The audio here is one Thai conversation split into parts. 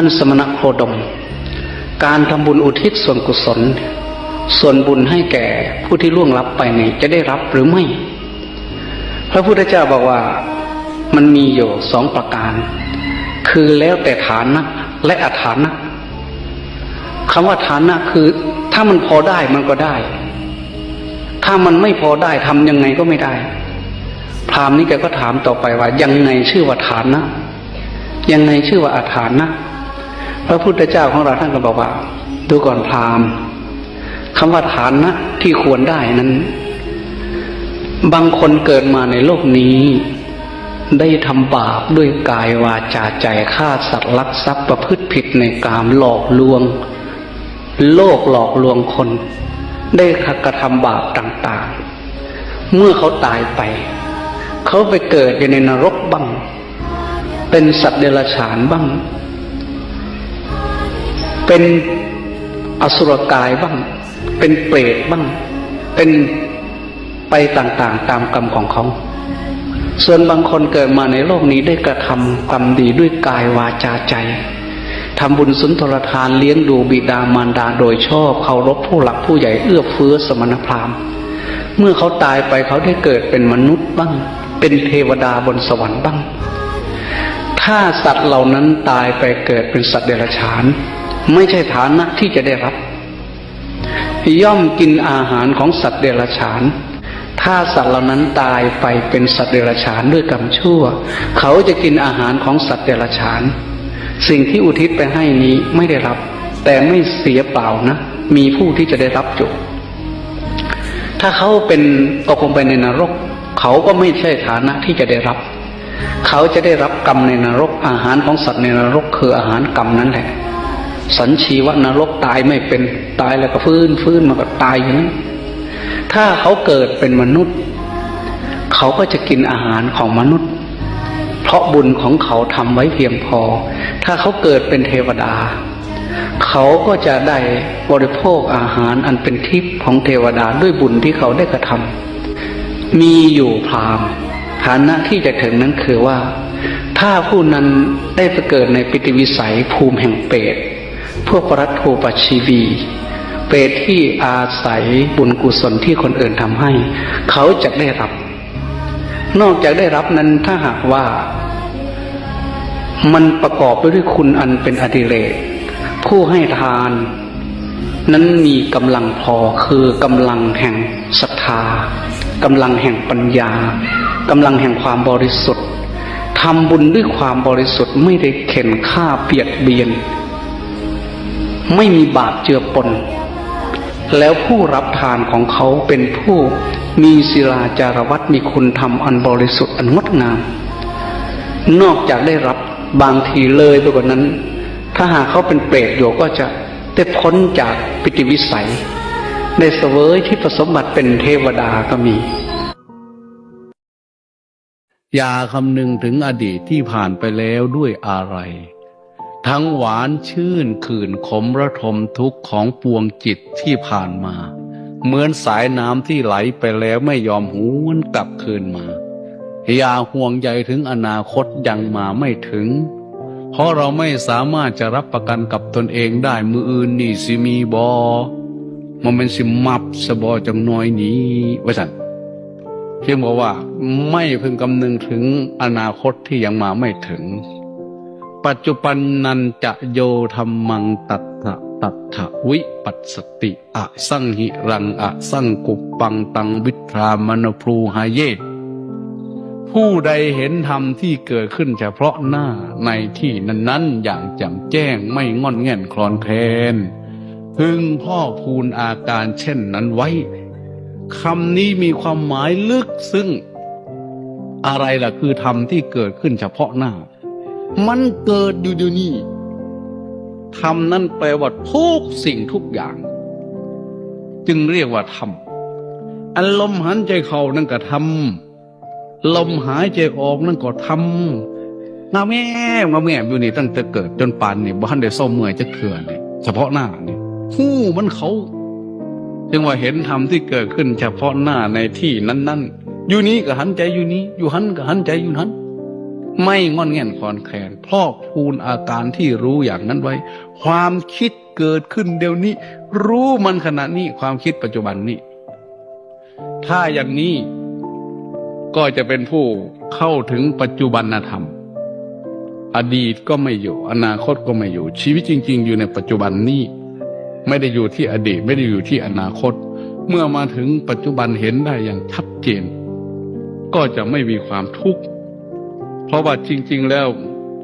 ท่านสมณโคดม การทำบุญอุทิศส่วนกุศล ส่วนบุญให้แก่ผู้ที่ล่วงลับไปนี่จะได้รับหรือไม่ พระพุทธเจ้าบอกว่ามันมีอยู่สองประการ คือแล้วแต่ฐานะและอฐานะคำว่าฐานะคือ ถ้ามันพอได้มันก็ได้ ถ้ามันไม่พอได้ทำยังไงก็ไม่ได้พราหมณ์นี้แกก็ถามต่อไปว่า ยังไงชื่อว่าฐานะ ยังไงชื่อว่าอาฐานะ พระพุทธเจ้าของเราท่านก็บอกว่า ดูก่อนพราหมณ์คำว่าฐานะที่ควรได้นั้น บางคนเกิดมาในโลกนี้ ได้ทำบาปด้วยกายวาจาใจฆ่าสัตว์ลักทรัพย์ประพฤติผิดในกามหลอกลวง โลกหลอกลวงคน ได้กระทำบาปต่างๆ เมื่อเขาตายไป เขาไปเกิดอยู่ในนรกบ้าง เป็นสัตว์เดรัจฉานบ้าง เป็นอสุรกายบ้าง เป็นเปรตบ้าง เป็นไปต่างๆ ตามกรรมของเขา ส่วนบางคนเกิดมาในโลกนี้ได้กระทำกรรมดีด้วยกายวาจาใจทำบุญสุนทรทานเลี้ยงดูบิดามารดาโดยชอบเคารพผู้หลักผู้ใหญ่เอื้อเฟื้อสมณพราหมณ์ เมื่อเขาตายไปเขาได้เกิดเป็นมนุษย์บ้าง เป็นเทวดาบนสวรรค์บ้าง ถ้าสัตว์เหล่านั้นตายไปเกิดเป็นสัตว์เดรัจฉาน ไม่ใช่ฐานะที่จะได้รับ ย่อมกินอาหารของสัตว์เดรัจฉาน ถ้าสัตว์เหล่านั้นตายไปเป็นสัตว์เดรัจฉานด้วยกรรมชั่ว เขาจะกินอาหารของสัตว์เดรัจฉาน สิ่งที่อุทิศไปให้นี้ไม่ได้รับ แต่ไม่เสียเปล่านะ มีผู้ที่จะได้รับจุถ้าเขาเป็นตกลงไปในนรก เขาก็ไม่ใช่ฐานะที่จะได้รับ เขาจะได้รับกรรมในนรกอาหารของสัตว์ในนรกคืออาหารกรรมนั่นแหละ สัญชีวะนรกตายไม่เป็นตายแล้วก็ฟื้นฟื้นมาก็ตายอย่างนั้นถ้าเขาเกิดเป็นมนุษย์ เขาก็จะกินอาหารของมนุษย์ เพราะบุญของเขาทำไว้เพียงพอ ถ้าเขาเกิดเป็นเทวดา เขาก็จะได้บริโภคอาหารอันเป็นทิพย์ของเทวดาด้วยบุญที่เขาได้กระทำมีอยู่พรามฐานะที่จะถึงนั้นคือว่า ถ้าผู้นั้นได้ไปเกิดในปิติวิสัยภูมิแห่งเปรต พวกปรัตโทปชีวี เปรตที่อาศัยบุญกุศลที่คนอื่นทำให้ เขาจะได้รับ นอกจากได้รับนั้นถ้าหากว่า มันประกอบไปด้วยคุณอันเป็นอดิเรกผู้ให้ทาน นั้นมีกำลังพอคือกำลังแห่งศรัทธากำลังแห่งปัญญากำลังแห่งความบริสุทธิ์ทำบุญด้วยความบริสุทธิ์ไม่ได้เข็นฆ่าเปียดเบียน ไม่มีบาปเจือปน แล้วผู้รับทานของเขาเป็นผู้มีศิลาจารวัตมีคุณธรรมอันบริสุทธิ์อันงดงาม นอกจากได้รับบางทีเลยไปกว่านั้น ถ้าหากเขาเป็นเปรตอยู่ก็จะได้พ้นจากปิติวิสัย ได้เสวยที่ประสมบัติเป็นเทวดาก็มี อย่าคำนึงถึงอดีตที่ผ่านไปแล้วด้วยอะไร ทั้งหวานชื่นขื่นขมระทมทุกข์ของปวงจิตที่ผ่านมา เหมือนสายน้ำที่ไหลไปแล้วไม่ยอมหวนกลับคืนมา อย่าห่วงใยถึงอนาคตยังมาไม่ถึง เพราะเราไม่สามารถจะรับประกันกับตนเองได้มืออื่นนี่สิมีบอมันเป็นสิมับสบอจังน้อยนี้ว่าสันเพียงบอกว่าไม่พึงคำนึงถึงอนาคตที่ยังมาไม่ถึง ปัจจุบันนันจะโยธรรมังตัตถะตัตถะวิปัสสติอะสังหิรังอะสังกุปปังตังวิทรามนพลูหาเยตผู้ใดเห็นธรรมที่เกิดขึ้นเฉพาะหน้าในที่นั้นๆ อย่างแจ่มแจ้งไม่งอนแง่นคลอนแคลนพึงพ่อพูนอาการเช่นนั้นไว้คำนี้มีความหมายลึกซึ้งอะไรล่ะคือธรรมที่เกิดขึ้นเฉพาะหน้า มันเกิดอยู่เดี๋ยวนี้ธรรมนั่นแปลว่าทุกสิ่งทุกอย่าง จึงเรียกว่าธรรมอันลมหันใจเข้านั่นก็ธรรมลมหายใจออกนั่นก็ธรรมมาแม่มาแม่อยู่นี่ตั้งแต่เกิดจนปานนี่บ้านได้เศร้าเมื่อยจะเขื่อนนี่เฉพาะหน้านี่หู้มันเขาจึงว่าเห็นธรรมที่เกิดขึ้น เฉพาะหน้าในที่นั้นๆอยู่นี้ก็หันใจอยู่นี้ อยู่หันก็หันใจอยู่นั้น ไม่งอนแง่นคลอนแคลนพอกพูนอาการที่รู้อย่างนั้นไว้ ความคิดเกิดขึ้นเดี๋ยวนี้ รู้มันขณะนี้ความคิดปัจจุบันนี้ ถ้าอย่างนี้ก็จะเป็นผู้เข้าถึงปัจจุบันธรรม อดีตก็ไม่อยู่ อนาคตก็ไม่อยู่ ชีวิตจริง ๆ อยู่ในปัจจุบันนี้ ไม่ได้อยู่ที่อดีต ไม่ได้อยู่ที่อนาคต เมื่อมาถึงปัจจุบันเห็นได้อย่างชัดเจน ก็จะไม่มีความทุกข์ เพราะว่าจริง ๆ แล้ว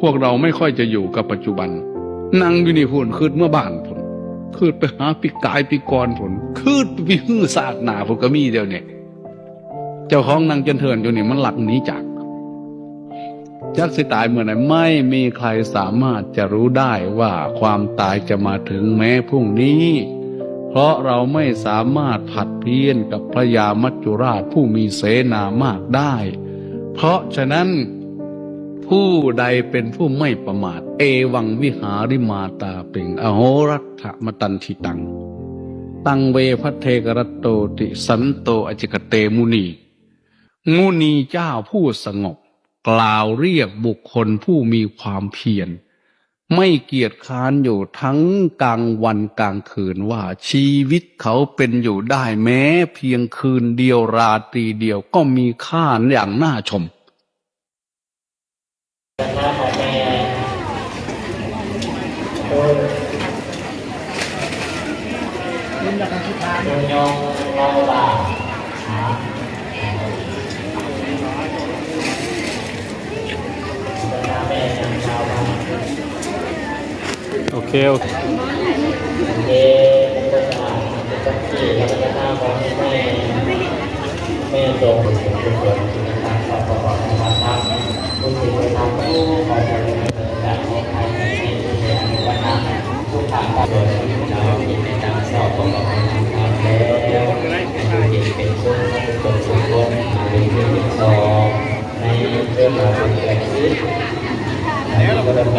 พวกเราไม่ค่อยจะอยู่กับปัจจุบัน นั่งอยู่นี่พุ่นคืดเมื่อบ้านพุ่นคืดไปหาปีกายปีกรพุ่นคืดไปฮื้อาดหนาพุ่นก็มีเดียวเนี่ยเจ้าของนางจันเทินอยู่นี่มันหลักหนีจากจักสิตายเมื่อไหร่ไม่มีใครสามารถจะรู้ได้ว่าความตายจะมาถึงแม้พรุ่งนี้ เพราะเราไม่สามารถผัดเพี้ยนกับพระยามัจจุราชผู้มีเสนามากได้ เพราะฉะนั้น ผู้ใดเป็นผู้ไม่ประมาท เอวังวิหาริมาตาเป่งอโหรัตถมตันทิตัง ตังเวพัเทกรตโตติสันโตอจิกเตมุนีมุนีเจ้าผู้สงบ กล่าวเรียกบุคคลผู้มีความเพียร ไม่เกียจค้านอยู่ทั้งกลางวันกลางคืนว่าชีวิตเขาเป็นอยู่ได้แม้ เพียงคืนเดียวราตรีเดียวก็มีค่าอย่างน่าชม โอเคโอเคเอเป็นที่เราจะทำของแม่แม่ทรงเป็นส่วนในการสอบประกอบการทำผู้ที่ไปทำผู้ขอจะเป็นแบบของใครในที่เรียนวัฒนธรรมผู้ทำก็โดยเราที่ ในการสอบประกอบการทำแล้วอยู่ที่เป็นช่วงเป็นตัวสุดลงหรือที่เป็นสอบในเรื่องราวเป็นแบบนี้อันนี้ก็ไป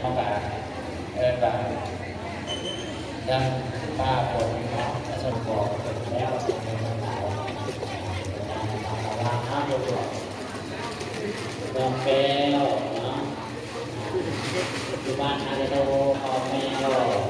เอาเข้ามาเออแบบยังป้าคนเนาะจะสมบอกแล้วในวันไหนวางห้าตัวดองแก้วเนาะอยู่บ้านอาเดโดพอแมว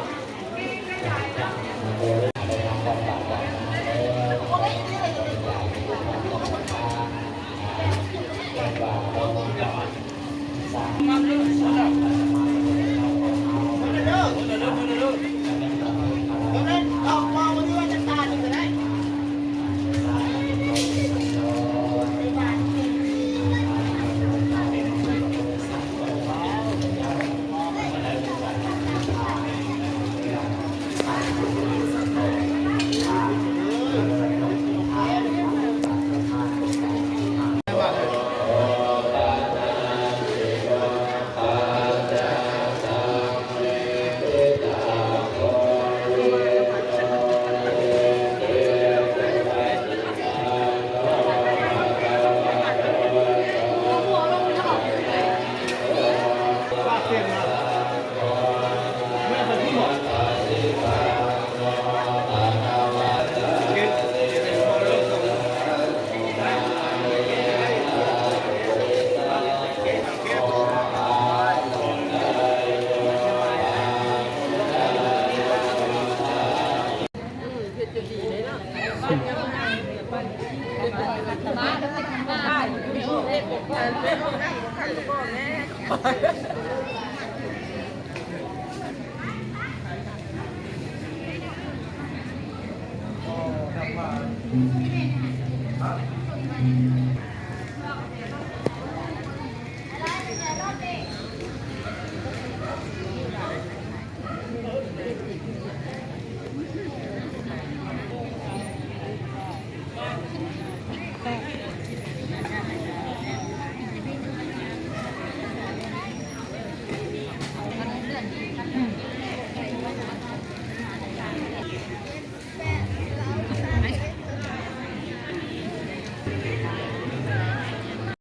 Mm-hmm.